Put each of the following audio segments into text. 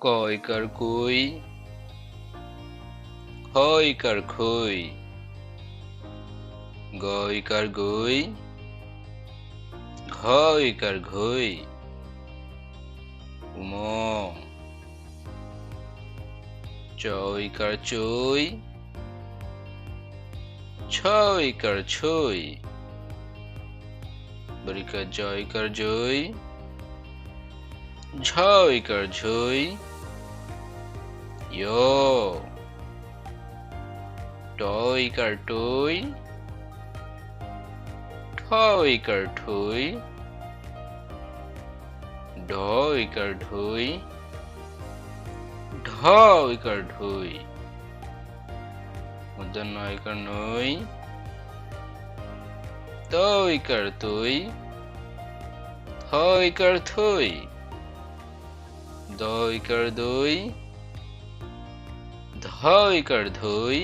কয়কার কই? হয়কার খই। গয়কার গই। ঘয়কার ঘই। উম। চয়কার চই। ছয়কার ছই। বরিকার জয়কার জয় ঝয়কার ঝই। ইয় টয়কার টই ঠয়কার ঠই ঢয়কার ঢই ঢয়কার ঢই মধ্যাহ্নয়কার নই তয়কার তৈ থয়কার থই দয়কার দই ধয়কার ধই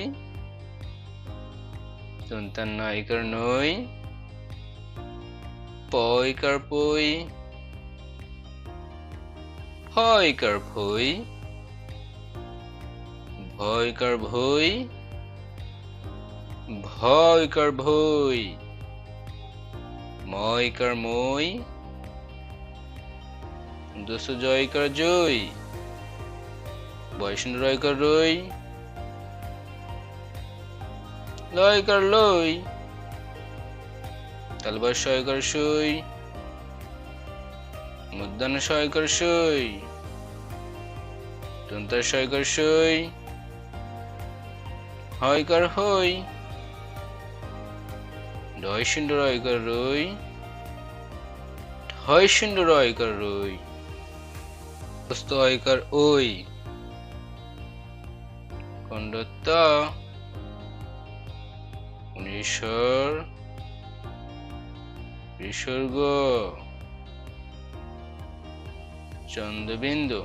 দন্তান্নয়কার নই পয়কার পই ফয়কার ফই ভয়কার ভই ভয়কার ভই ময়কার মই দোষ জয়কার জয় বৈষ্ণব রয়কার রই। লয়কার লই। তালবার শয়কার সই মুদ্দান শয়কার সই দন্তার শয়কার সই হয়কার হই। ডয় শুন্ড রয়কার রই। ঢয় শুন্ড রয়কার রই। হয়কার ওই। খণ্ডত্ব বিসর্গ। চন্দ্রবিন্দু।